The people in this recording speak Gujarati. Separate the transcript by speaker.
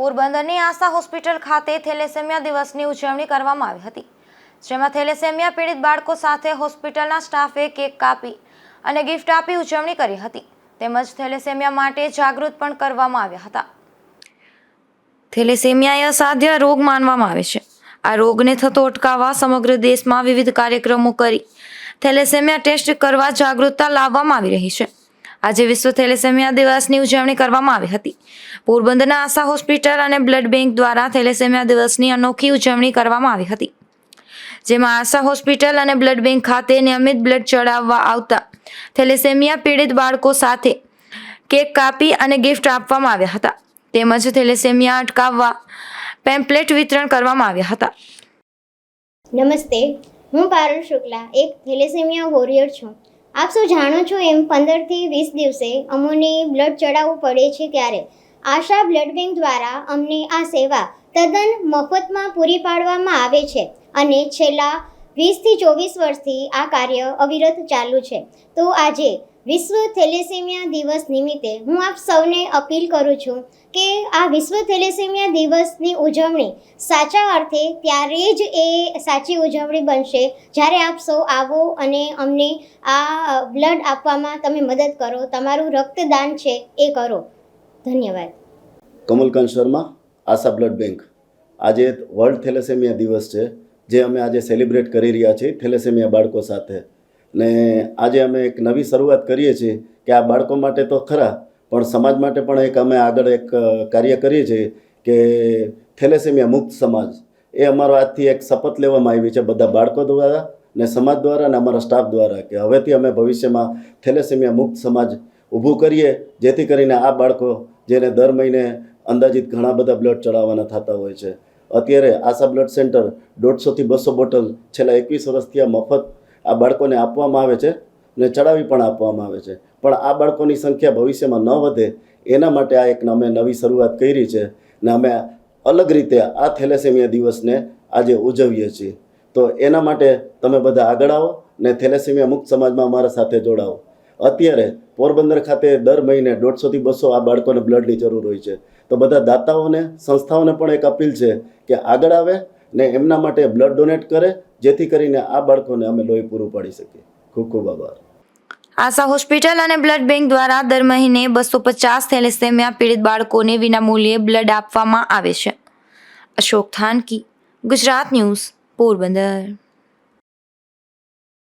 Speaker 1: પોરબંદરની આશા હોસ્પિટલ ખાતે થેલેસેમિયા દિવસની ઉજવણી કરવામાં આવી હતી, જેમાં થેલેસેમિયા પીડિત બાળકો સાથે હોસ્પિટલના સ્ટાફે કેક કાપી અને ગિફ્ટ આપી ઉજવણી કરી હતી. તેમજ થેલેસેમિયા માટે જાગૃત પણ કરવામાં આવ્યા હતા. થેલેસેમિયા એ અસાધ્ય રોગ માનવામાં આવે છે. આ રોગને થતો અટકાવવા સમગ્ર દેશમાં વિવિધ કાર્યક્રમો કરી થેલેસેમિયા ટેસ્ટ કરવા જાગૃતતા લાવવામાં આવી રહી છે. આજે વિશ્વ થેલેસેમિયા દિવસની ઉજવણી કરવામાં આવી હતી. પોરબંદરના આશા હોસ્પિટલ અને બ્લડ બેંક દ્વારા થેલેસેમિયા દિવસની અનોખી ઉજવણી કરવામાં આવી હતી. જેમાં આશા હોસ્પિટલ અને બ્લડ બેંક ખાતે નિયમિત બ્લડ ચડાવવા આવતા થેલેસેમિયા પીડિત બાળકો સાથે કેક કાપી અને ગિફ્ટ આપવામાં આવ્યા હતા. તેમજ થેલેસેમિયા અટકાવવા પેમ્પલેટ વિતરણ કરવામાં આવ્યા હતા.
Speaker 2: નમસ્તે, હું પારુલ શુક્લા, એક થેલેસેમિયા વોરિયર છું. આપ સૌ જાણો છો એમ પંદરથી વીસ દિવસે અમોને બ્લડ ચડાવવું પડે છે ત્યારે. આશા બ્લડ બેંક દ્વારા અમને આ સેવા તદ્દન મફતમાં પૂરી પાડવામાં આવે છે અને છેલ્લા વીસથી ચોવીસ વર્ષથી આ કાર્ય અવિરત ચાલુ છે. તો આજે વિશ્વ થેલેસેમિયા દિવસ નિમિત્તે હું આપ સૌને અપીલ કરું છું કે આ વિશ્વ થેલેસેમિયા દિવસની ઉજવણી સાચા અર્થે ત્યારે જ એ સાચી ઉજવણી બનશે. જ્યારે આપ સૌ આવો અને અમને આ બ્લડ આપવામાં તમે મદદ કરો, તમારું રક્તદાન છે એ કરો. ધન્યવાદ.
Speaker 3: Kamalkant Sharma, Asha blood bank. આજે વર્લ્ડ થેલેસેમિયા દિવસ છે, જે અમે આજે સેલિબ્રેટ કરી રહ્યા છીએ થેલેસેમિયા બાળકો સાથે. ને આજે અમે એક નવી શરૂઆત કરીએ છીએ કે આ બાળકો માટે તો ખરા, પણ સમાજ માટે પણ એક અમે આગળ એક કાર્ય કરીએ છીએ કે થેલેસેમિયા મુક્ત સમાજ. એ અમારો આજથી એક શપથ લેવામાં આવી છે બધા બાળકો દ્વારા ને સમાજ દ્વારા ને અમારા સ્ટાફ દ્વારા કે હવેથી અમે ભવિષ્યમાં થેલેસેમિયા મુક્ત સમાજ ઊભું કરીએ, જેથી કરીને આ બાળકો જેને દર મહિને અંદાજિત ઘણા બધા બ્લડ ચડાવવાના થતા હોય છે. અત્યારે આશા બ્લડ સેન્ટર દોઢસોથી બસો બોટલ છેલ્લા એકવીસ વર્ષથી આ મફત આ બાળકોને આપવામાં આવે છે ને ચડાવી પણ આપવામાં આવે છે. પણ આ બાળકોની સંખ્યા ભવિષ્યમાં ન વધે એના માટે આ એક અમે નવી શરૂઆત કરી છે ને અમે અલગ રીતે આ થેલેસેમિયા દિવસને આજે ઉજવીએ છીએ. તો એના માટે તમે બધા આગળ આવો ને થેલેસેમિયા મુક્ત સમાજમાં અમારા સાથે જોડાઓ. અત્યારે પોરબંદર ખાતે દર મહિને દોઢસોથી બસો આ બાળકોને બ્લડની જરૂર હોય છે. તો બધા દાતાઓને, સંસ્થાઓને પણ એક અપીલ છે કે આગળ આવે ને એમના માટે બ્લડ ડોનેટ કરે, જેથી કરીને આ બાળકોને અમે લોહી પૂરું પાડી શકીએ. ખૂબ ખૂબ આભાર.
Speaker 1: આશા હોસ્પિટલ અને બ્લડ બેંક દ્વારા દર મહિને બસો પચાસ થેલેસેમિયા પીડિત બાળકોને વિનામૂલ્યે બ્લડ આપવામાં આવે છે. અશોક થાનકી, ગુજરાત ન્યૂઝ, પોરબંદર.